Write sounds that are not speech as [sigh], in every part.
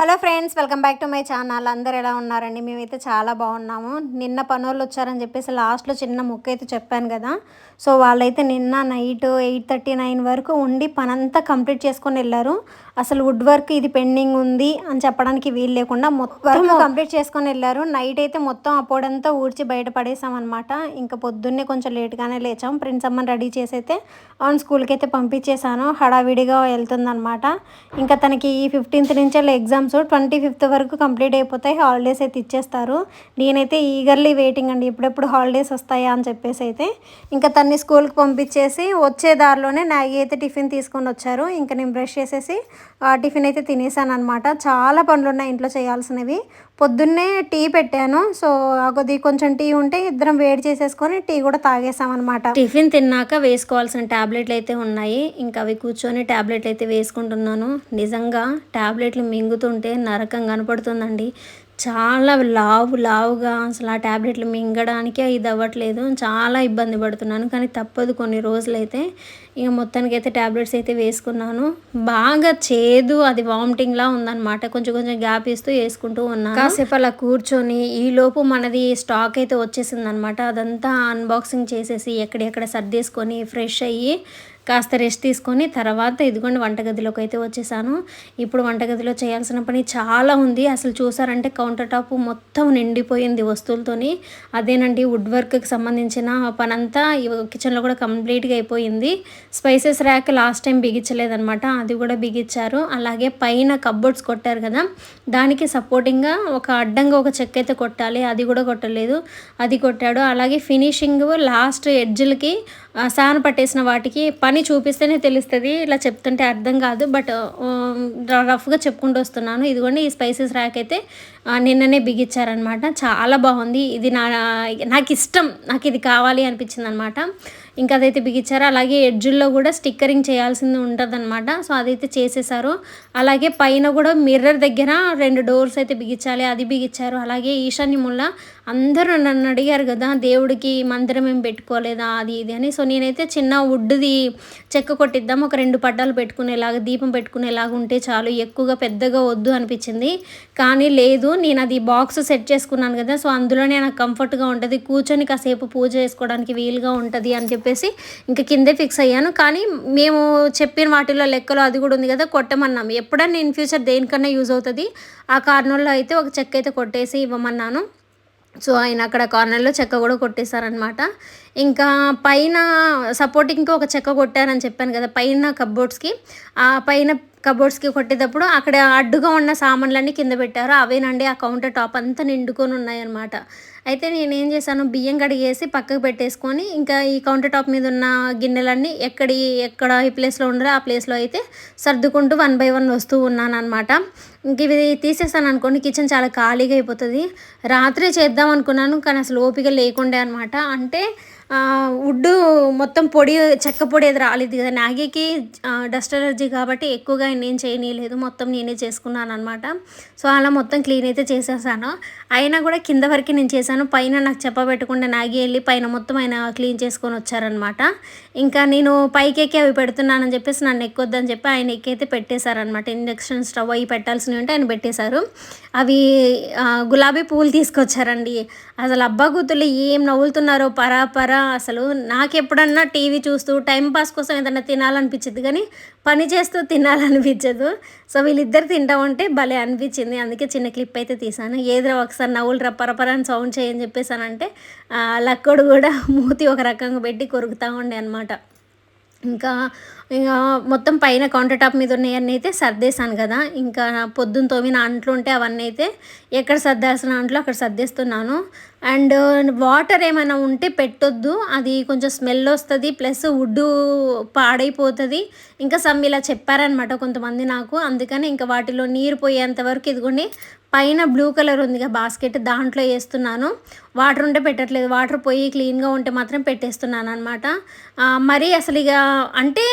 Hello friends welcome back to my channel. అందరు ఎలా ఉన్నారండి? మేమైతే చాలా బాగున్నాము. నిన్న పనోళ్ళు వచ్చారని చెప్పేసి లాస్ట్లో చిన్న ముక్క అయితే చెప్పాను కదా. సో వాళ్ళైతే నిన్న నైట్ ఎయిట్ థర్టీ నైన్ వరకు ఉండి పనంతా కంప్లీట్ చేసుకొని వెళ్ళారు. అసలు వుడ్ వర్క్ ఇది పెండింగ్ ఉంది అని చెప్పడానికి వీలు లేకుండా మొత్తం కంప్లీట్ చేసుకొని వెళ్ళారు. నైట్ అయితే మొత్తం అప్పుడంతా ఊడ్చి బయట పడేసాం అనమాట ఇంకా పొద్దున్నే కొంచెం లేట్గానే లేచాం. ప్రిన్స్ అమ్మని రెడీ చేసి అయితే ఆన్ స్కూల్కి అయితే పంపించేశాను. హడావిడిగా వెళ్తుందనమాట ఇంకా తనకి ఈ ఫిఫ్టీన్త్ నుంచి ఎగ్జామ్స్ ట్వంటీ ఫిఫ్త్ వరకు కంప్లీట్ అయిపోతాయి. హాలిడేస్ అయితే ఇచ్చేస్తారు. నేనైతే ఈగర్లీ వెయిటింగ్ అండి. ఎప్పుడెప్పుడు హాలిడేస్ వస్తాయా అని చెప్పేసి అయితే ఇంకా తన్ని స్కూల్కి పంపించేసి వచ్చే దారిలోనే మ్యాగీ అయితే టిఫిన్ తీసుకొని వచ్చారు. ఇంకా నేను బ్రష్ చేసేసి టిఫిన్ అయితే తినేసాను అనమాట చాలా పనులు ఉన్నాయి ఇంట్లో చేయాల్సినవి. పొద్దున్నే టీ పెట్టాను. సో కొద్ది కొంచెం టీ ఉంటే ఇద్దరం వేడి చేసేసుకొని టీ కూడా తాగేసామన్నమాట. టిఫిన్ తిన్నాక వేసుకోవాల్సిన ట్యాబ్లెట్లు అయితే ఉన్నాయి. ఇంకా అవి కూర్చొని ట్యాబ్లెట్లు అయితే వేసుకుంటున్నాను. నిజంగా ట్యాబ్లెట్లు మింగుతుంటే నరకం కనపడుతుందండి. చాలా లావు లావుగా అసలు ఆ ట్యాబ్లెట్లు మింగడానికే ఇది అవ్వట్లేదు. చాలా ఇబ్బంది పడుతున్నాను. కానీ తప్పదు కొన్ని రోజులైతే. ఇక మొత్తానికి అయితే ట్యాబ్లెట్స్ అయితే వేసుకున్నాను. బాగా చేదు అది వామిటింగ్లా ఉందన్నమాట. కొంచెం కొంచెం గ్యాప్ ఇస్తూ వేసుకుంటూ ఉన్నాను. కాసేపు అలా కూర్చొని ఈలోపు మనది స్టాక్ అయితే వచ్చేసింది అనమాట అదంతా అన్బాక్సింగ్ చేసేసి ఎక్కడెక్కడ సర్దేసుకొని ఫ్రెష్ అయ్యి కాస్త రెస్ట్ తీసుకొని తర్వాత ఇదిగోండి వంటగదిలోకి అయితే వచ్చేసాను. ఇప్పుడు వంటగదిలో చేయాల్సిన పని చాలా ఉంది. అసలు చూసారంటే కౌంటర్ టాప్ మొత్తం నిండిపోయింది వస్తువులతోని. అదేనండి వుడ్ వర్క్కి సంబంధించిన పని అంతా కిచెన్లో కూడా కంప్లీట్గా అయిపోయింది. స్పైసెస్ ర్యాక్ లాస్ట్ టైం బిగించలేదనమాట అది కూడా బిగించారు. అలాగే పైన కబ్బోర్డ్స్ కొట్టారు కదా. దానికి సపోర్టింగ్గా ఒక అడ్డంగా ఒక చెక్క అయితే కొట్టాలి. అది కూడా కొట్టలేదు. అది కొట్టాడు. అలాగే ఫినిషింగ్ లాస్ట్ ఎడ్జ్లకి సాన పట్టేసిన వాటికి పని చూపిస్తేనే తెలుస్తుంది ఇలా చెప్తుంటే అర్థం కాదు బట్ రఫ్గా చెప్పుకుంటూ వస్తున్నాను. ఇదిగోండి ఈ స్పైసెస్ ర్యాక్ అయితే నిన్ననే బిగించారనమాట చాలా బాగుంది. ఇది నా నాకు ఇష్టం నాకు ఇది కావాలి అనిపించింది అనమాట ఇంకా అదైతే బిగించారు. అలాగే ఎడ్జుల్లో కూడా స్టిక్కరింగ్ చేయాల్సింది ఉంటుంది అనమాట సో అదైతే చేసేసారు. అలాగే పైన కూడా మిర్రర్ దగ్గర రెండు డోర్స్ అయితే బిగించాలి. అది బిగించారు. అలాగే ఈశాన్యముల్ల అందరూ నన్ను అడిగారు కదా దేవుడికి మందిరం ఏం పెట్టుకోలేదా? అది ఇది అని. సో నేనైతే చిన్న వుడ్ది చెక్క కొట్టిద్దాం ఒక రెండు పడ్డాలు పెట్టుకునేలాగా దీపం పెట్టుకునేలాగా ఉంటే చాలు. ఎక్కువగా పెద్దగా వద్దు అనిపించింది. కానీ లేదు నేను అది బాక్స్ సెట్ చేసుకున్నాను కదా సో అందులోనే నాకు కంఫర్ట్గా ఉంటుంది. కూర్చొని కాసేపు పూజ చేసుకోవడానికి వీలుగా ఉంటుంది అని చెప్పేసి ఇంకా కిందే ఫిక్స్ అయ్యాను. కానీ మేము చెప్పిన వాటిలో లెక్కలో అది కూడా ఉంది కదా కొట్టమన్నాం. ఎప్పుడన్నా ఇన్ ఫ్యూచర్ దేనికన్నా యూజ్ అవుతుంది. ఆ కారణంలో అయితే ఒక చెక్క అయితే కొట్టేసి ఇవ్వమన్నాను. సో ఆయన అక్కడ కార్నర్లో చెక్క కూడా కొట్టేశారనమాట ఇంకా పైన సపోర్టింగ్కి ఒక చెక్క కొట్టారని చెప్పాను కదా పైన కబ్బోర్డ్స్కి ఆ పైన కబోర్డ్స్కి కొట్టేటప్పుడు అక్కడ అడ్డుగా ఉన్న సామాన్లన్నీ కింద పెట్టారు. అవేనండి ఆ కౌంటర్ టాప్ అంతా నిండుకొని ఉన్నాయన్నమాట. అయితే నేనేం చేశాను బియ్యం కడిగేసి పక్కకు పెట్టేసుకొని ఇంకా ఈ కౌంటర్ టాప్ మీద ఉన్న గిన్నెలన్నీ ఎక్కడి ఎక్కడ ఈ ప్లేస్లో ఉండరో ఆ ప్లేస్లో అయితే సర్దుకుంటూ వన్ బై వన్ వస్తూ ఉన్నాను అనమాట ఇంక ఇవి తీసేసాను అనుకోండి కిచెన్ చాలా ఖాళీగా అయిపోతుంది. రాత్రే చేద్దాం అనుకున్నాను కానీ అసలు ఓపిక లేకుండే అనమాట అంటే వుడ్ మొత్తం పొడి చెక్క పొడి అది రాలేదు కదా. నాగికి డస్ట్ ఎలర్జీ కాబట్టి ఎక్కువగా నేను చేయనీయలేదు. మొత్తం నేనే చేసుకున్నాను అనమాట సో అలా మొత్తం క్లీన్ అయితే చేసేసాను. అయినా కూడా కింద వరకు నేను చేశాను. పైన నాకు చెప్పబెట్టకుండా నాగి వెళ్ళి పైన మొత్తం ఆయన క్లీన్ చేసుకొని వచ్చారనమాట ఇంకా నేను పైకి ఎక్కి అవి పెడుతున్నానని చెప్పేసి నన్ను ఎక్కొద్దని చెప్పి ఆయన ఎక్కైతే పెట్టేశారనమాట ఇండక్షన్ స్టవ్ అవి పెట్టాల్సినవి ఉంటే ఆయన పెట్టేశారు. అవి గులాబీ పూలు తీసుకొచ్చారండి. అసలు అబ్బా కూతుళ్ళు ఏం నవ్వులుతున్నారో పరా పరా అసలు నాకు ఎప్పుడన్నా టీవీ చూస్తూ టైం పాస్ కోసం ఏదన్నా తినాలనిపించదు కానీ పని చేస్తూ తినాలనిపించదు. సో వీళ్ళిద్దరు తింటా ఉంటే భలే అనిపించింది. అందుకే చిన్న క్లిప్ అయితే తీసాను. ఏదో ఒకసారి నవ్వులు రప్పరపర అని సౌండ్ చేయని చెప్పేసానంటే లక్కడు కూడా మూతి ఒక రకంగా పెట్టి కొరుకుతూ ఉండే అనమాట ఇంకా ఇంకా మొత్తం పైన కౌంటర్ టాప్ మీద ఉన్నాయన్నీ అయితే సర్దేశాను కదా. ఇంకా పొద్దున్న తోమిన అంట్లు ఉంటే అవన్నీ అయితే ఎక్కడ సర్దాల్సిన అంట్లు అక్కడ సర్దేస్తున్నాను. అండ్ వాటర్ ఏమైనా ఉంటే పెట్టొద్దు. అది కొంచెం స్మెల్ వస్తుంది ప్లస్ వుడ్ పాడైపోతుంది. ఇంకా సమ్ ఇలా చెప్పారనమాట కొంతమంది నాకు. అందుకని ఇంకా వాటిలో నీరు పోయేంత వరకు ఇదిగోండి పైన బ్లూ కలర్ ఉందిగా బాస్కెట్ దాంట్లో వేస్తున్నాను. వాటర్ ఉంటే పెట్టట్లేదు. వాటర్ పోయి క్లీన్గా ఉంటే మాత్రం పెట్టేస్తున్నాను అనమాట మరి అసలు ఇక అంటే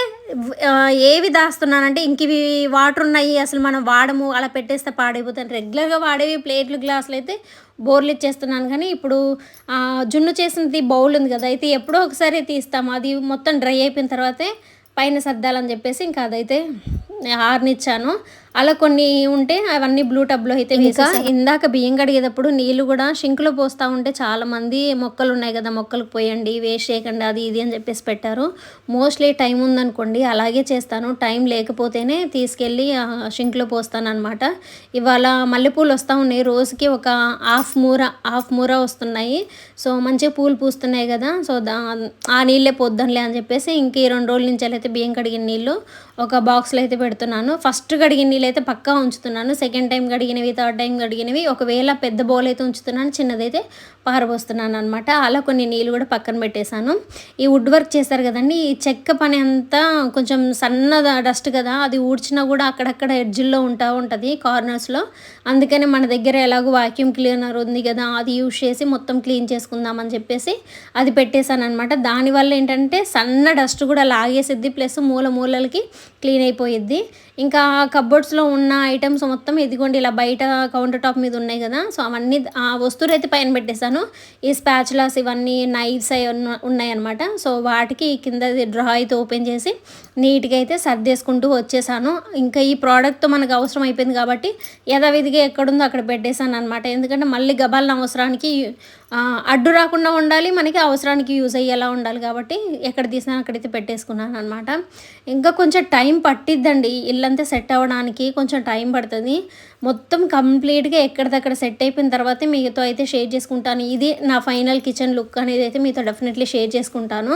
ఏవి దాస్తున్నానంటే ఇంక ఇవి వాటర్ ఉన్నాయి అసలు మనం వాడము అలా పెట్టేస్తే పాడైపోతాను. రెగ్యులర్గా వాడేవి ప్లేట్లు గ్లాసులు అయితే బోర్లు ఇచ్చేస్తున్నాను. కానీ ఇప్పుడు జున్ను చేసినది బౌల్ ఉంది కదా అయితే ఎప్పుడో ఒకసారి తీస్తాము. అది మొత్తం డ్రై అయిపోయిన తర్వాతే పైన సర్దాలని చెప్పేసి ఇంకా అదైతే ఆర్నిచ్చాను. అలా కొన్ని ఉంటే అవన్నీ బ్లూ టబ్లో అయితే ఇంకా ఇందాక బియ్యం కడిగేటప్పుడు నీళ్ళు కూడా షింకులో పోస్తూ ఉంటే చాలా మంది మొక్కలు ఉన్నాయి కదా మొక్కలకు పోయండి వేస్ట్ చేయకండి అది ఇది అని చెప్పేసి పెట్టారు. మోస్ట్లీ టైం ఉందనుకోండి అలాగే చేస్తాను. టైం లేకపోతేనే తీసుకెళ్ళి షింక్లో పోస్తాను అనమాట ఇవాళ మల్లెపూలు వస్తూ ఉన్నాయి. రోజుకి ఒక హాఫ్ మూర హాఫ్ మూర వస్తున్నాయి. సో మంచిగా పూలు పూస్తున్నాయి కదా. సో దా ఆ నీళ్ళే పొద్దునలే అని చెప్పేసి ఇంక ఈ రెండు రోజుల నుంచి అయితే బియ్యం కడిగిన నీళ్ళు ఒక బాక్స్లో అయితే పెడుతున్నాను. ఫస్ట్ కడిగిన నీళ్ళు అయితే పక్కా ఉంచుతున్నాను. సెకండ్ టైం కడిగినవి థర్డ్ టైం కడిగినవి ఒకవేళ పెద్ద బౌల్ అయితే ఉంచుతున్నాను చిన్నదైతే పారబోస్తున్నాను అనమాట అలా కొన్ని నీళ్ళు కూడా పక్కన పెట్టేశాను. ఈ వుడ్ వర్క్ చేస్తారు కదండి ఈ చెక్క పని అంతా కొంచెం సన్న డస్ట్ కదా అది ఊడ్చినా కూడా అక్కడక్కడ ఎడ్జిల్లో ఉంటా ఉంటుంది కార్నర్స్లో అందుకని మన దగ్గర ఎలాగో వాక్యూమ్ క్లీనర్ ఉంది కదా అది యూజ్ చేసి మొత్తం క్లీన్ చేసుకుందామని చెప్పేసి అది పెట్టేశాను అనమాట దానివల్ల ఏంటంటే సన్న డస్ట్ కూడా లాగేసిద్ది ప్లస్ మూల మూలలకి క్లీన్ అయిపోయిద్ది. ఇంకా కబోర్డ్స్లో ఉన్న ఐటమ్స్ మొత్తం ఇదిగోండి ఇలా బయట కౌంటర్ టాప్ మీద ఉన్నాయి కదా. సో అవన్నీ ఆ వస్తువులు అయితే పైన పెట్టేశాను. ఈ స్పాచులాస్ ఇవన్నీ నైఫ్స్ అవి ఉన్నాయన్నమాట. సో వాటికి కింద డ్రా అయితే ఓపెన్ చేసి నీట్గా అయితే సర్దేసుకుంటూ వచ్చేసాను. ఇంకా ఈ ప్రోడక్ట్తో మనకు అవసరం అయిపోయింది కాబట్టి యథావిధిగా ఎక్కడుందో అక్కడ పెట్టేశాను అనమాట ఎందుకంటే మళ్ళీ గబాలన అవసరానికి అడ్డు రాకుండా ఉండాలి. మనకి అవసరానికి యూజ్ అయ్యేలా ఉండాలి కాబట్టి ఎక్కడ తీసినా అక్కడైతే పెట్టేసుకున్నాను అనమాట ఇంకా కొంచెం టైం పట్టిద్దండి. ఇల్లంతా సెట్ అవ్వడానికి. కొంచెం టైం పడుతుంది. మొత్తం కంప్లీట్గా ఎక్కడిదక్కడ సెట్ అయిపోయిన తర్వాత మీతో అయితే షేర్ చేసుకుంటాను. ఇది నా ఫైనల్ కిచెన్ లుక్ అనేది అయితే మీతో డెఫినెట్లీ షేర్ చేసుకుంటాను.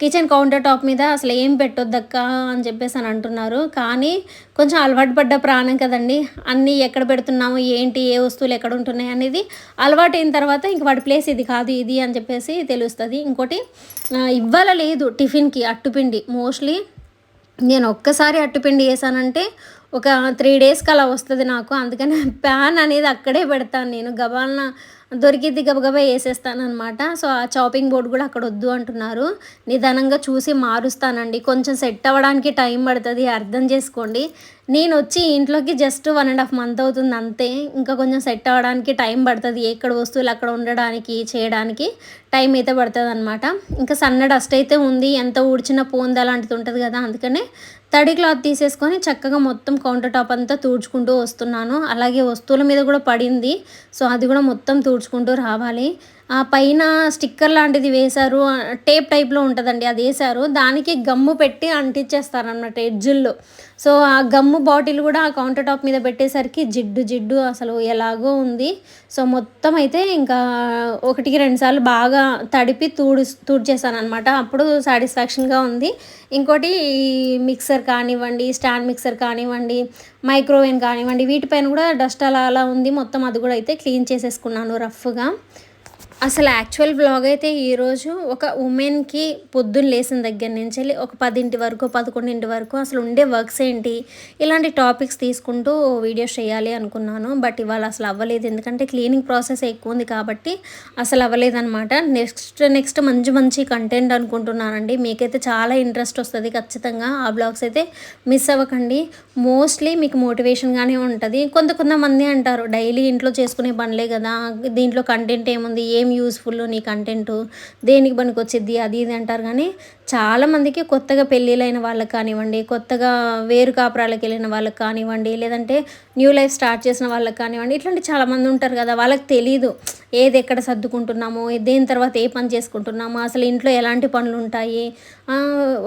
కిచెన్ కౌంటర్ టాప్ మీద అసలు ఏం పెట్టొద్దక్క అని చెప్పేసి అని అంటున్నారు. కానీ కొంచెం అలవాటు పడ్డ ప్రాణం కదండి. అన్నీ ఎక్కడ పెడుతున్నాము ఏంటి ఏ వస్తువులు ఎక్కడ ఉంటున్నాయి అనేది అలవాటు అయిన తర్వాత ఇంక వాడి ప్లేస్ ఇది కాదు ఇది అని చెప్పేసి తెలుస్తుంది. ఇంకోటి ఇవ్వాల లేదు టిఫిన్కి అట్టుపిండి. మోస్ట్లీ నేను ఒక్కసారి అట్టుపిండి వేసానంటే ఒక త్రీ డేస్కి అలా వస్తుంది నాకు. అందుకని [laughs] ప్యాన్ అనేది అక్కడే పెడతాను నేను. గబాలన దొరికిద్ది గబగబా వేసేస్తాను అనమాట సో ఆ చాపింగ్ బోర్డు కూడా అక్కడ వద్దు అంటున్నారు. నిదానంగా చూసి మారుస్తానండి. కొంచెం సెట్ అవ్వడానికి టైం పడుతుంది. అర్థం చేసుకోండి. నేను వచ్చి ఇంట్లోకి just one and half month అవుతుంది అంతే. ఇంకా కొంచెం సెట్ అవ్వడానికి టైం పడుతుంది. ఎక్కడ వస్తువులు అక్కడ ఉండడానికి చేయడానికి టైం అయితే పడుతుంది అనమాట ఇంకా సన్న డస్ట్ అయితే ఉంది. ఎంత ఊడ్చిన పోంది అలాంటిది ఉంటుంది కదా. అందుకనే తడి క్లాత్ తీసేసుకొని చక్కగా మొత్తం కౌంటర్ టాప్ అంతా తుడుచుకుంటూ వస్తున్నాను. అలాగే వస్తువుల మీద కూడా పడింది. సో అది కూడా మొత్తం తుడుచుకుంటూ రావాలి. ఆ పైన స్టిక్కర్ లాంటిది వేశారు టేప్ టైప్లో ఉంటుందండి అది వేశారు. దానికి గమ్ము పెట్టి అంటించేస్తారు అన్నమాట ఎడ్జుల్లో. సో ఆ గమ్ము బాటిల్ కూడా ఆ కౌంటర్ టాప్ మీద పెట్టేసరికి జిడ్డు జిడ్డు అసలు ఎలాగో ఉంది. సో మొత్తం అయితే ఇంకా ఒకటికి రెండుసార్లు బాగా తడిపి తూడు తూడ్చేసాను అనమాట అప్పుడు సాటిస్ఫాక్షన్గా ఉంది. ఇంకోటి మిక్సర్ కానివ్వండి స్టాండ్ మిక్సర్ కానివ్వండి మైక్రోవేవ్ కానివ్వండి వీటిపైన కూడా డస్ట్ అలా అలా ఉంది. మొత్తం అది కూడా అయితే క్లీన్ చేసేసుకున్నాను రఫ్గా. అసలు యాక్చువల్ బ్లాగ్ అయితే ఈరోజు ఒక ఉమెన్కి పొద్దున్న లేచిన దగ్గర నుంచి వెళ్ళి ఒక పదింటి వరకు పదకొండింటి వరకు అసలు ఉండే వర్క్స్ ఏంటి? ఇలాంటి టాపిక్స్ తీసుకుంటూ వీడియోస్ చేయాలి అనుకున్నాను. బట్ ఇవాళ అసలు అవ్వలేదు. ఎందుకంటే క్లీనింగ్ ప్రాసెస్ ఎక్కువ ఉంది కాబట్టి అసలు అవ్వలేదన్నమాట. నెక్స్ట్ నెక్స్ట్ మంచి మంచి కంటెంట్ అనుకుంటున్నానండి. మీకైతే చాలా ఇంట్రెస్ట్ వస్తుంది ఖచ్చితంగా. ఆ బ్లాగ్స్ అయితే మిస్ అవ్వకండి. మోస్ట్లీ మీకు మోటివేషన్గానే ఉంటుంది. కొంత కొంతమంది అంటారు డైలీ ఇంట్లో చేసుకునే పనులే కదా. దీంట్లో కంటెంట్ ఏముంది? ఏం యూస్ఫుల్ నీ కంటెంట్ దేనికి పనికి అది ఇది అంటారు కానీ చాలామందికి కొత్తగా పెళ్ళిళ్ళైన వాళ్ళకి కానివ్వండి కొత్తగా వేరు కాపురాలకు వెళ్ళిన వాళ్ళకి కానివ్వండి లేదంటే న్యూ లైఫ్ స్టార్ట్ చేసిన వాళ్ళకి కానివ్వండి ఇట్లాంటి చాలామంది ఉంటారు కదా వాళ్ళకి తెలీదు. ఏది ఎక్కడ సర్దుకుంటున్నాము దేని తర్వాత ఏ పని చేసుకుంటున్నాము అసలు ఇంట్లో ఎలాంటి పనులు ఉంటాయి?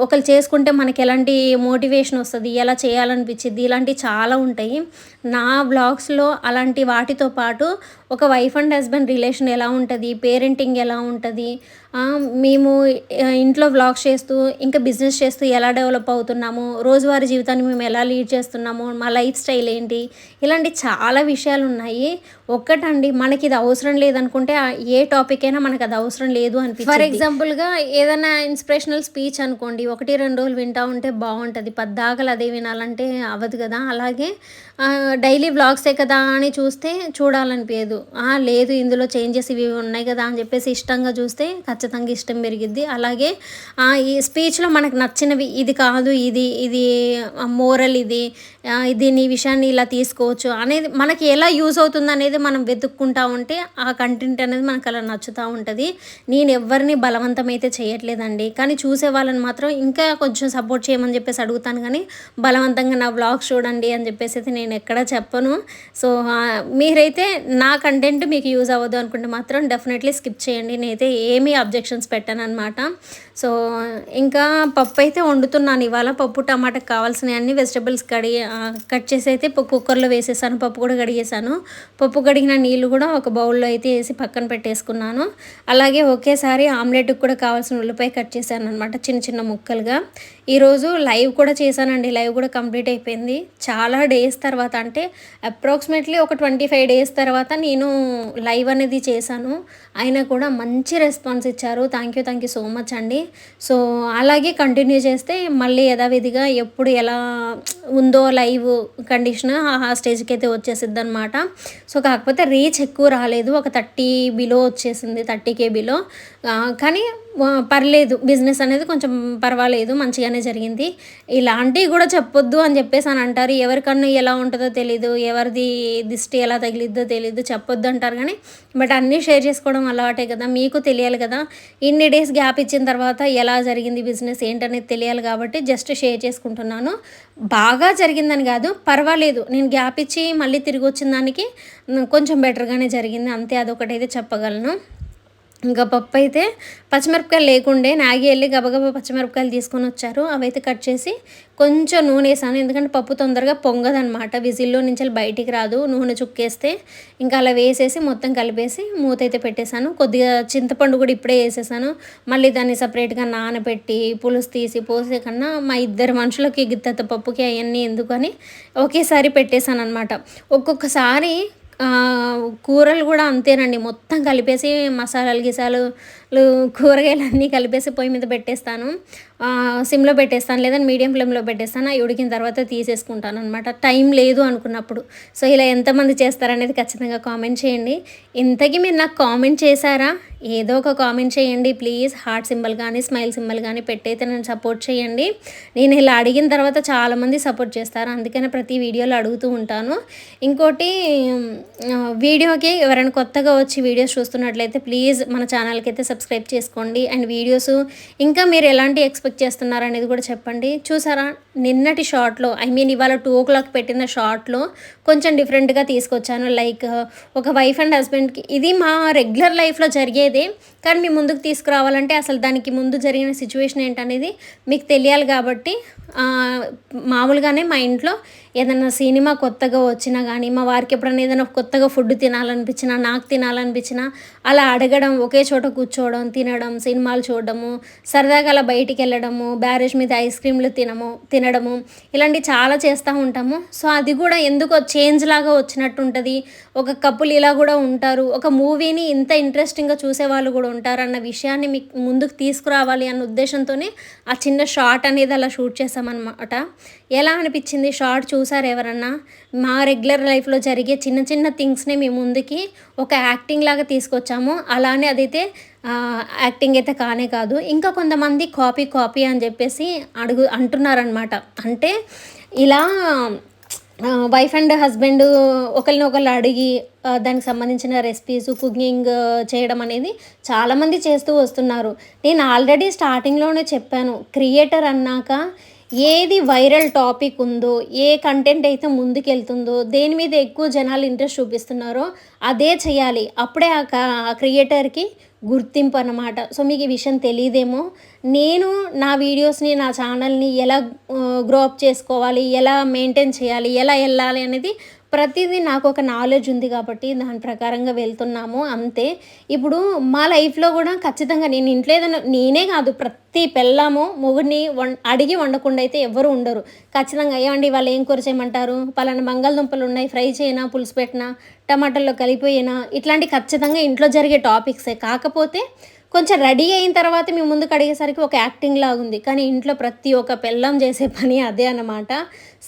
ఒకరు చేసుకుంటే మనకి ఎలాంటి మోటివేషన్ వస్తుంది? ఎలా చేయాలనిపించింది ఇలాంటివి చాలా ఉంటాయి. నా బ్లాగ్స్లో అలాంటి వాటితో పాటు ఒక వైఫ్ అండ్ హస్బెండ్ రిలేషన్ ఎలా ఉంటుంది? పేరెంటింగ్ ఎలా ఉంటుంది? మేము ఇంట్లో వ్లాగ్స్ చేస్తూ ఇంకా బిజినెస్ చేస్తూ ఎలా డెవలప్ అవుతున్నాము రోజువారీ జీవితాన్ని మేము ఎలా లీడ్ చేస్తున్నాము మా లైఫ్ స్టైల్ ఏంటి ఇలాంటి చాలా విషయాలు ఉన్నాయి. ఒక్కటండి మనకి ఇది అవసరం లేదనుకుంటే ఏ టాపిక్ అయినా మనకు అది అవసరం లేదు అని ఫర్ ఎగ్జాంపుల్గా ఏదైనా ఇన్స్పిరేషనల్ స్పీచ్ అనుకోండి ఒకటి రెండు రోజులు వింటూ ఉంటే బాగుంటుంది. పద్దాకలు అదే వినాలంటే అవ్వదు కదా. అలాగే డైలీ వ్లాగ్సే కదా అని చూస్తే చూడాలనిపించదు లేదు ఇందులో చేంజెస్ ఇవి ఉన్నాయి కదా అని చెప్పేసి ఇష్టంగా చూస్తే ఖచ్చితంగా ఇష్టం పెరిగిద్ది. అలాగే ఈ స్పీచ్లో మనకు నచ్చినవి ఇది కాదు ఇది ఇది మోరల్ ఇది ఇది దీని విషయాన్ని ఇలా తీసుకోవచ్చు అనేది మనకి ఎలా యూజ్ అవుతుంది అనేది మనం వెతుక్కుంటా ఉంటే ఆ కంటెంట్ అనేది మనకు అలా నచ్చుతూ ఉంటుంది. నేను ఎవరిని బలవంతం అయితే చేయట్లేదండి. కానీ చూసే వాళ్ళని మాత్రం ఇంకా కొంచెం సపోర్ట్ చేయమని చెప్పేసి అడుగుతాను కానీ బలవంతంగా నా బ్లాగ్స్ చూడండి అని చెప్పేసి అయితే నేను ఎక్కడ చెప్పను. సో మీరైతే నా కంటెంట్ మీకు యూజ్ అవ్వదు అనుకుంటే మాత్రం డెఫినెట్లీ స్కిప్ చేయండి. నేనైతే ఏమీ అబ్జెక్షన్స్ పెట్టాను అనమాట సో ఇంకా పప్పు అయితే వండుతున్నాను. ఇవాళ పప్పు టమాటాకి కావాల్సిన అన్ని వెజిటబుల్స్ కడిగి కట్ చేసి అయితే కుక్కర్లో వేసేసాను. పప్పు కూడా కడిగేసాను పప్పు కడిగిన నీళ్ళు కూడా ఒక బౌల్లో అయితే వేసి పక్కన పెట్టేసుకున్నాను. అలాగే ఒకేసారి ఆమ్లెట్కి కూడా కావాల్సిన ఉల్లిపాయ కట్ చేశాను అనమాట చిన్న చిన్న ముక్కలుగా. ఈరోజు లైవ్ కూడా చేశానండి. లైవ్ కూడా కంప్లీట్ అయిపోయింది. చాలా డేస్ తర్వాత అంటే అప్రాక్సిమేట్లీ ఒక ట్వంటీ ఫైవ్ డేస్ తర్వాత నేను లైవ్ అనేది చేశాను. అయినా కూడా మంచి రెస్పాన్స్ ఇచ్చారు. Thank you thank you so much అండి. సో అలాగే కంటిన్యూ చేస్తే మళ్ళీ యథావిధిగా ఎప్పుడు ఎలా ఉందో లైవ్ కండిషన్ ఆ స్టేజ్కి అయితే వచ్చేసిద్ది అనమాట సో కాకపోతే రీచ్ ఎక్కువ రాలేదు. ఒక థర్టీ బిలో వచ్చేసింది థర్టీ కే బిలో. కానీ పర్లేదు బిజినెస్ అనేది కొంచెం పర్వాలేదు మంచిగానే జరిగింది. ఇలాంటివి కూడా చెప్పొద్దు అని చెప్పేసి అని అంటారు. ఎవరికన్నా ఎలా ఉంటుందో తెలీదు ఎవరిది దిష్టి ఎలా తగిలిద్దో తెలీదు చెప్పొద్దు అంటారు కానీ బట్ అన్నీ షేర్ చేసుకోవడం అలవాటే కదా మీకు తెలియాలి కదా. ఇన్ని డేస్ గ్యాప్ ఇచ్చిన తర్వాత ఎలా జరిగింది బిజినెస్ ఏంటనేది తెలియాలి కాబట్టి జస్ట్ షేర్ చేసుకుంటున్నాను. బాగా జరిగిందని కాదు పర్వాలేదు. నేను గ్యాప్ ఇచ్చి మళ్ళీ తిరిగి వచ్చిన దానికి కొంచెం బెటర్గానే జరిగింది. అంతే అదొకటైతే చెప్పగలను. ఇంకా పప్పు అయితే పచ్చిమిరపకాయలు లేకుండే నాగి వెళ్ళి గబగబా పచ్చిమిరపకాయలు తీసుకొని వచ్చారు. అవైతే కట్ చేసి కొంచెం నూనె వేసాను. ఎందుకంటే పప్పు తొందరగా పొంగదనమాట విజిల్లో నుంచి వెళ్ళి బయటికి రాదు. నూనె చుక్కేస్తే ఇంకా అలా వేసేసి మొత్తం కలిపేసి మూత అయితే పెట్టేశాను. కొద్దిగా చింతపండు కూడా ఇప్పుడే వేసేసాను. మళ్ళీ దాన్ని సపరేట్గా నానబెట్టి పులుసు తీసి పోసే కన్నా మా ఇద్దరు మనుషులకి గిత్త పప్పుకి అవన్నీ ఎందుకని ఒకేసారి పెట్టేశాను అనమాట ఒక్కొక్కసారి కూరలు కూడా అంతేనండి. మొత్తం కలిపేసి మసాలాలు గిసాలు కూరగాయలు అన్నీ కలిపేసి పొయ్యి మీద పెట్టేస్తాను. సిమ్లో పెట్టేస్తాను లేదా మీడియం ఫ్లేమ్లో పెట్టేస్తాను. అవి ఉడికిన తర్వాత తీసేసుకుంటాను అనమాట టైం లేదు అనుకున్నప్పుడు. సో ఇలా ఎంతమంది చేస్తారనేది ఖచ్చితంగా కామెంట్ చేయండి. ఇంతకీ మీరు నాకు కామెంట్ చేశారా? ఏదో ఒక కామెంట్ చేయండి. ప్లీజ్ హార్ట్ సింబల్ కానీ స్మైల్ సింబల్ కానీ పెట్టయితే నన్ను సపోర్ట్ చేయండి. నేను ఇలా అడిగిన తర్వాత చాలామంది సపోర్ట్ చేస్తారు. అందుకనే ప్రతి వీడియోలో అడుగుతూ ఉంటాను. ఇంకోటి వీడియోకి ఎవరైనా కొత్తగా వచ్చి వీడియోస్ చూస్తున్నట్లయితే ప్లీజ్ మన ఛానల్కి అయితే సబ్స్క్రైబ్ చేసుకోండి. అండ్ వీడియోస్ ఇంకా మీరు ఎలాంటి ఎక్స్పెక్ట్ చేస్తున్నారు అనేది కూడా చెప్పండి. చూసారా? నిన్నటి షార్ట్లో ఐ మీన్ ఇవాళ టూ ఓ క్లాక్ పెట్టిన షార్ట్లో కొంచెం డిఫరెంట్గా తీసుకొచ్చాను. లైక్ ఒక వైఫ్ అండ్ హస్బెండ్కి ఇది మా రెగ్యులర్ లైఫ్లో జరిగేదే. కానీ మీ ముందుకు తీసుకురావాలంటే అసలు దానికి ముందు జరిగిన సిచ్యువేషన్ ఏంటనేది మీకు తెలియాలి కాబట్టి మామూలుగానే మా ఇంట్లో ఏదైనా సినిమా కొత్తగా వచ్చినా కానీ మా వారికి ఎప్పుడైనా ఏదైనా కొత్తగా ఫుడ్ తినాలనిపించినా నాకు తినాలనిపించినా అలా అడగడం ఒకే చోట కూర్చోవడం తినడం సినిమాలు చూడడము సరదాగా అలా బయటికి వెళ్ళడము బ్యారేజ్ మీద ఐస్ క్రీమ్లు తినము తినడము ఇలాంటివి చాలా చేస్తూ ఉంటాము. సో అది కూడా ఎందుకో చేంజ్ లాగా వచ్చినట్టు ఉంటుంది ఒక కపుల్ ఇలా కూడా ఉంటారు. ఒక మూవీని ఇంత ఇంట్రెస్టింగ్గా చూసే వాళ్ళు కూడా ఉంటారు అన్న విషయాన్ని మీకు ముందుకు తీసుకురావాలి అన్న ఉద్దేశంతోనే ఆ చిన్న షార్ట్ అనేది అలా షూట్ చేసామన్నమాట ఎలా అనిపించింది? షార్ట్ చూసారు ఎవరన్నా? మా రెగ్యులర్ లైఫ్లో జరిగే చిన్న చిన్న థింగ్స్ని మేము ముందుకి ఒక యాక్టింగ్ లాగా తీసుకొచ్చాము. అలానే అదైతే యాక్టింగ్ అయితే కానే కాదు. ఇంకా కొంతమంది కాపీ కాపీ అని చెప్పేసి అడుగు అంటున్నారనమాట అంటే ఇలా వైఫ్ అండ్ హస్బెండ్ ఒకరిని ఒకళ్ళు అడిగి దానికి సంబంధించిన రెసిపీస్ కుకింగ్ చేయడం అనేది చాలామంది చేస్తూ వస్తున్నారు. నేను ఆల్రెడీ స్టార్టింగ్లోనే చెప్పాను. క్రియేటర్ అన్నాక ఏది వైరల్ టాపిక్ ఉందో ఏ కంటెంట్ అయితే ముందుకెళ్తుందో దేని మీద ఎక్కువ జనాలు ఇంట్రెస్ట్ చూపిస్తున్నారో అదే చేయాలి. అప్పుడే ఆ ఆ క్రియేటర్కి గుర్తింపు అన్నమాట. సో మీకు ఈ విషయం తెలియదేమో నేను నా వీడియోస్ని నా ఛానల్ని ఎలా గ్రో అప్ చేసుకోవాలి ఎలా మెయింటైన్ చేయాలి ఎలా వెళ్ళాలి అనేది ప్రతిదీ నాకు ఒక నాలెడ్జ్ ఉంది కాబట్టి దాని ప్రకారంగా వెళ్తున్నాము. అంతే. ఇప్పుడు మా లైఫ్లో కూడా ఖచ్చితంగా నేను ఇంట్లో ఏదైనా నేనే కాదు ప్రతి పెళ్ళాము మొగుడిని వం అడిగి వండకుండా అయితే ఎవరు ఉండరు. ఖచ్చితంగా ఏమండి వాళ్ళు ఏం కూర చేయమంటారు? పలానా బంగాళదుంపలు ఉన్నాయి ఫ్రై చేయనా పులుసు పెట్టినా టమాటాల్లో కలిపోయినా ఇట్లాంటి ఖచ్చితంగా ఇంట్లో జరిగే టాపిక్సే కాకపోతే కొంచెం రెడీ అయిన తర్వాత మీ ముందుకు అడిగేసరికి ఒక యాక్టింగ్ లాగా ఉంది. కానీ ఇంట్లో ప్రతి ఒక్క పెళ్ళం చేసే పని అదే అన్నమాట.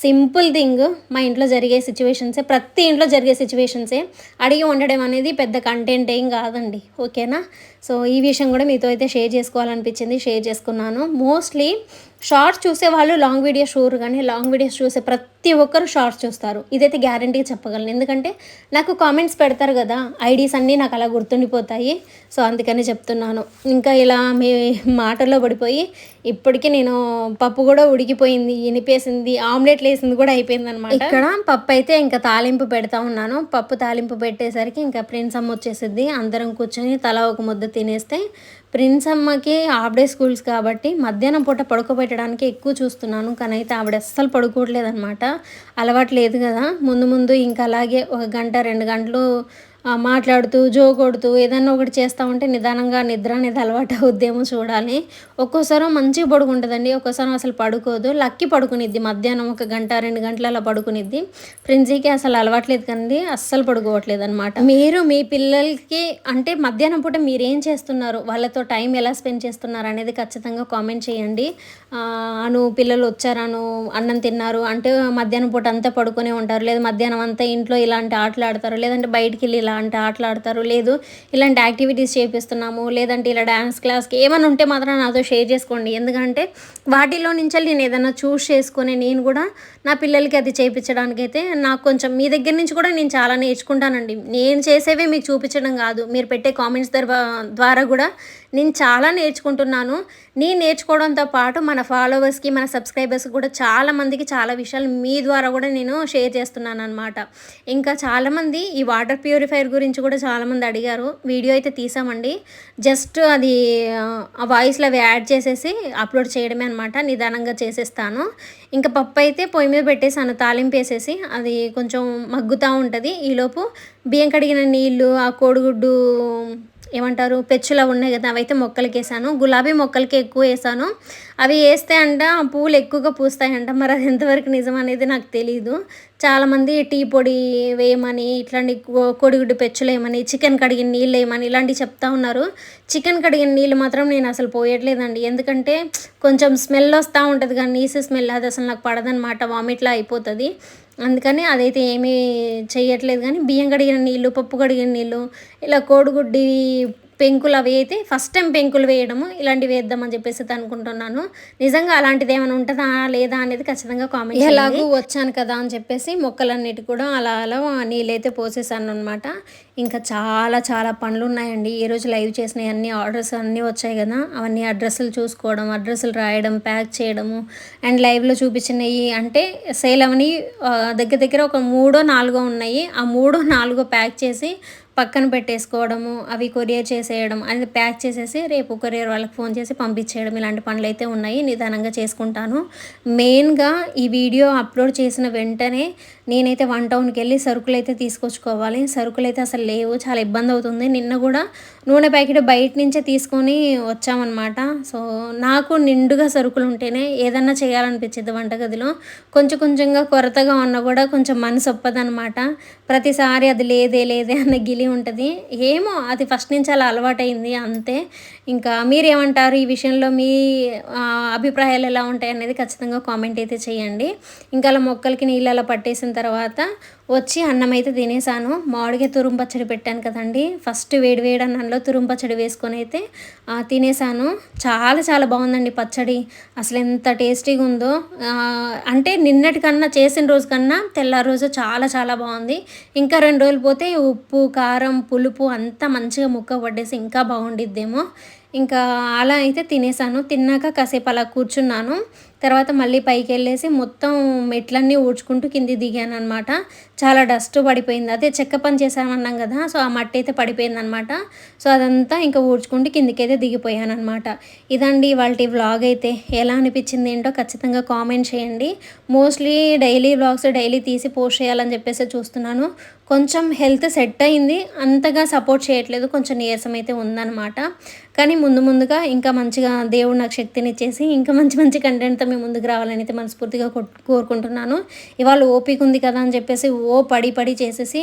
సింపుల్ థింగ్ మా ఇంట్లో జరిగే సిచ్యువేషన్సే ప్రతి ఇంట్లో జరిగే సిచ్యువేషన్సే. అడిగి ఉండడం అనేది పెద్ద కంటెంట్ ఏం కాదండి. ఓకేనా? సో ఈ విషయం కూడా మీతో అయితే షేర్ చేసుకోవాలనిపించింది షేర్ చేసుకున్నాను. మోస్ట్లీ షార్ట్స్ చూసే వాళ్ళు లాంగ్ వీడియోస్ షూర్ కానీ లాంగ్ వీడియోస్ చూసే ప్రతి ఒక్కరు షార్ట్స్ చూస్తారు. ఇదైతే గ్యారంటీ చెప్పగలను. ఎందుకంటే నాకు కామెంట్స్ పెడతారు కదా ఐడీస్ అన్నీ నాకు అలా గుర్తుండిపోతాయి. సో అందుకని చెప్తున్నాను. ఇంకా ఇలా మీ మాటల్లో పడిపోయి ఇప్పటికీ నేను పప్పు కూడా ఉడికిపోయింది ఇనిపేసింది ఆమ్లెట్ వేసింది కూడా అయిపోయింది అనమాట ఇక్కడ పప్పు అయితే ఇంకా తాలింపు పెడతా ఉన్నాను. పప్పు తాలింపు పెట్టేసరికి ఇంకా ప్రిన్స్ అమ్మ వచ్చేసిద్ది. అందరం కూర్చొని తలా ఒక ముద్ద తినేస్తే ప్రిన్స్ అమ్మకి హాఫ్ డే స్కూల్స్ కాబట్టి మధ్యాహ్నం పూట పడుకోబెట్టడానికి ఎక్కువ చూస్తున్నాను. కానీ అయితే ఆవిడ అస్సలు పడుకోవట్లేదు అనమాట అలవాటు లేదు కదా. ముందు ముందు ఇంకా అలాగే ఒక గంట రెండు గంటలు మాట్లాడుతూ జో కొడుతూ ఏదన్నా ఒకటి చేస్తూ ఉంటే నిదానంగా నిద్ర అనేది అలవాటు అవుద్దేమో చూడాలి. ఒక్కోసారి మంచిగా పడుకుంటుందండి ఒక్కోసారి అసలు పడుకోదు. లక్కి పడుకునిద్ది మధ్యాహ్నం ఒక గంట రెండు గంటల అలా పడుకునిద్ది. ప్రిన్సీకి అసలు అలవాట్లేదు కానీ అస్సలు పడుకోవట్లేదు అనమాట మీరు మీ పిల్లలకి అంటే మధ్యాహ్నం పూట మీరేం చేస్తున్నారు? వాళ్ళతో టైం ఎలా స్పెండ్ చేస్తున్నారు అనేది ఖచ్చితంగా కామెంట్ చేయండి. అను పిల్లలు వచ్చారాను అన్నం తిన్నారు అంటే మధ్యాహ్నం పూట అంతా పడుకునే ఉంటారు లేదా మధ్యాహ్నం అంతా ఇంట్లో ఇలాంటి ఆటలు ఆడతారు లేదంటే బయటికి వెళ్ళి ఇలాంటి ఆటలు ఆడతారు లేదు ఇలాంటి యాక్టివిటీస్ చేపిస్తున్నాము. లేదంటే ఇలా డ్యాన్స్ క్లాస్కి ఏమైనా ఉంటే మాత్రం నాతో షేర్ చేసుకోండి. ఎందుకంటే వాటిలో నుంచి నేను ఏదైనా చూస్ చేసుకొని నేను కూడా నా పిల్లలకి అది చేయించడానికి అయితే నాకు కొంచెం మీ దగ్గర నుంచి కూడా నేను చాలా నేర్చుకుంటానండి. నేను చేసేవే మీకు చూపించడం కాదు. మీరు పెట్టే కామెంట్స్ ద్వారా కూడా నేను చాలా నేర్చుకుంటున్నాను. నేను నేర్చుకోవడంతో పాటు మన ఫాలోవర్స్కి మన సబ్స్క్రైబర్స్కి కూడా చాలా మందికి చాలా విషయాలు మీ ద్వారా కూడా నేను షేర్ చేస్తున్నాను అనమాట ఇంకా చాలామంది ఈ వాటర్ ప్యూరిఫైయర్ గురించి కూడా చాలామంది అడిగారు. వీడియో అయితే తీసామండి. జస్ట్ అది ఆ వాయిస్లో అవి యాడ్ చేసేసి అప్లోడ్ చేయడమే అనమాట నిదానంగా చేసేస్తాను. ఇంకా పప్పు అయితే పొయ్యి మీద పెట్టేసాను తాలింపు వేసేసి. అది కొంచెం మగ్గుతూ ఉంటుంది. ఈలోపు బియ్యం కడిగిన నీళ్ళు ఆ కోడిగుడ్డు ఏమంటారు? పెచ్చులా ఉన్నాయి కదా అవైతే మొక్కలకి వేసాను గులాబీ మొక్కలకి ఎక్కువ వేసాను. అవి వేస్తే అంట పూలు పువ్వులు ఎక్కువగా పూస్తాయంట. మరి అది ఎంతవరకు నిజం అనేది నాకు తెలియదు చాలామంది టీ పొడి వేయమని ఇట్లాంటి కోడిగుడ్డు పెచ్చులు వేయమని చికెన్ కడిగిన నీళ్ళు వేయమని ఇలాంటివి చెప్తా ఉన్నారు. చికెన్ కడిగిన నీళ్ళు మాత్రం నేను అసలు పోయట్లేదండి. ఎందుకంటే కొంచెం స్మెల్ వస్తూ ఉంటుంది కానీ నీసు స్మెల్ అది అసలు నాకు పడదనమాట. వామిట్లా అయిపోతుంది. అందుకని అదైతే ఏమీ చేయట్లేదు కానీ బియ్యం కడిగిన నీళ్ళు పప్పు కడిగిన నీళ్ళు ఇలా కోడిగుడ్డి పెంకులు అవి అయితే ఫస్ట్ టైం పెంకులు వేయడము ఇలాంటివి వేద్దామని చెప్పేసి అనుకుంటున్నాను. నిజంగా అలాంటిది ఏమైనా ఉంటుందా లేదా అనేది ఖచ్చితంగా కామెంట్ ఎలాగూ వచ్చాను కదా అని చెప్పేసి మొక్కలన్నిటి కూడా అలా అలా నీళ్ళైతే పోసేసాను అనమాట ఇంకా చాలా చాలా పనులు ఉన్నాయండి. ఈ రోజు లైవ్ చేసిన అన్ని ఆర్డర్స్ అన్నీ వచ్చాయి కదా. అవన్నీ అడ్రస్లు చూసుకోవడం అడ్రస్లు రాయడం ప్యాక్ చేయడము. అండ్ లైవ్లో చూపించినవి అంటే సేల్ అవని దగ్గర దగ్గర ఒక మూడో నాలుగో ఉన్నాయి. ఆ మూడో నాలుగో ప్యాక్ చేసి పక్కన పెట్టేసుకోవడము అవి కొరియర్ చేసేయడం అది ప్యాక్ చేసేసి రేపు కొరియర్ వాళ్ళకి ఫోన్ చేసి పంపించేయడం ఇలాంటి పనులు అయితే ఉన్నాయి నిదానంగా చేసుకుంటాను. మెయిన్గా ఈ వీడియో అప్లోడ్ చేసిన వెంటనే నేనైతే వన్ టౌన్కి వెళ్ళి సరుకులు అయితే తీసుకొచ్చుకోవాలి. సరుకులు అయితే అసలు లేవు చాలా ఇబ్బంది అవుతుంది. నిన్న కూడా నూనె ప్యాకెట్ బయట నుంచే తీసుకొని వచ్చామన్నమాట. సో నాకు నిండుగా సరుకులు ఉంటేనే ఏదన్నా చేయాలనిపించింది వంటగదిలో. కొంచెం కొంచెంగా కొరతగా ఉన్నా కూడా కొంచెం మనసు ఒప్పదనమాట ప్రతిసారి అది లేదే లేదే అన్న గిలి ఉంటుంది. ఏమో అది ఫస్ట్ నుంచి అలా అలవాటైంది. అంతే. ఇంకా మీరేమంటారు ఈ విషయంలో మీ అభిప్రాయాలు ఎలా ఉంటాయి అనేది ఖచ్చితంగా కామెంట్ అయితే చేయండి. ఇంకా అలా మొక్కలకి నీళ్ళు అలా పట్టేసిన తర్వాత వచ్చి అన్నం అయితే తినేసాను. మామిడిగా తురుము పచ్చడి పెట్టాను కదండి. ఫస్ట్ వేడి వేడి అన్నంలో తురుము పచ్చడి వేసుకొని అయితే తినేసాను. చాలా చాలా బాగుందండి పచ్చడి. అసలు ఎంత టేస్టీగా ఉందో అంటే నిన్నటికన్నా చేసిన రోజు కన్నా తెల్లారి రోజు చాలా చాలా బాగుంది. ఇంకా రెండు రోజులు పోతే ఉప్పు కారం పులుపు అంతా మంచిగా ముక్క పట్టేసి ఇంకా బాగుండిద్దేమో. ఇంకా అలా అయితే తినేసాను. తిన్నాక కాసేపు అలా కూర్చున్నాను. తర్వాత మళ్ళీ పైకి వెళ్ళేసి మొత్తం మెట్లన్నీ ఊడ్చుకుంటూ కింది దిగాను అనమాట చాలా డస్ట్ పడిపోయింది. అదే చెక్క పని చేశామన్నాం కదా సో ఆ మట్టి అయితే పడిపోయింది అనమాట సో అదంతా ఇంకా ఊడ్చుకుంటూ కిందికైతే దిగిపోయాను అనమాట ఇదండి వాళ్ళ వ్లాగ్ అయితే. ఎలా అనిపించింది ఏంటో ఖచ్చితంగా కామెంట్ చేయండి. మోస్ట్లీ డైలీ వ్లాగ్స్ డైలీ తీసి పోస్ట్ చేయాలని చెప్పేసి చూస్తున్నాను. కొంచెం హెల్త్ సెట్ అయింది. అంతగా సపోర్ట్ చేయట్లేదు. కొంచెం నీరసం అయితే ఉందన్నమాట. కానీ ముందు ముందుగా ఇంకా మంచిగా దేవుడు నాకు శక్తిని ఇచ్చేసి ఇంకా మంచి మంచి కంటెంట్తో మేము ముందుకు రావాలని అయితే మనస్ఫూర్తిగా కోరుకుంటున్నాను. ఇవాళ ఓపిక ఉంది కదా అని చెప్పేసి ఓ పడి పడి చేసేసి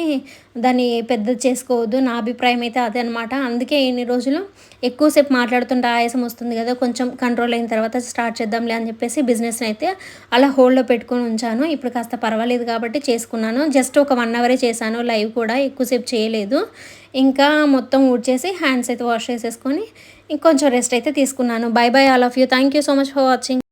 దాన్ని పెద్ద చేసుకోవద్దు. నా అభిప్రాయం అయితే అదే అనమాట అందుకే ఇన్ని రోజులు ఎక్కువసేపు మాట్లాడుతుంటే ఆయాసం వస్తుంది కదా కొంచెం కంట్రోల్ అయిన తర్వాత స్టార్ట్ చేద్దాంలే అని చెప్పేసి బిజినెస్ అయితే అలా హోల్డ్లో పెట్టుకొని ఉంచాను. ఇప్పుడు కాస్త పర్వాలేదు కాబట్టి చేసుకున్నాను. జస్ట్ ఒక వన్ అవరే చేశాను. లైవ్ కూడా ఎక్కువసేపు చేయలేదు. ఇంకా మొత్తం ఊడ్చేసి హ్యాండ్స్ అయితే వాష్ చేసేసుకొని ఇంకొంచెం రెస్ట్ అయితే తీసుకున్నాను. Bye bye all of you thank you so much for watching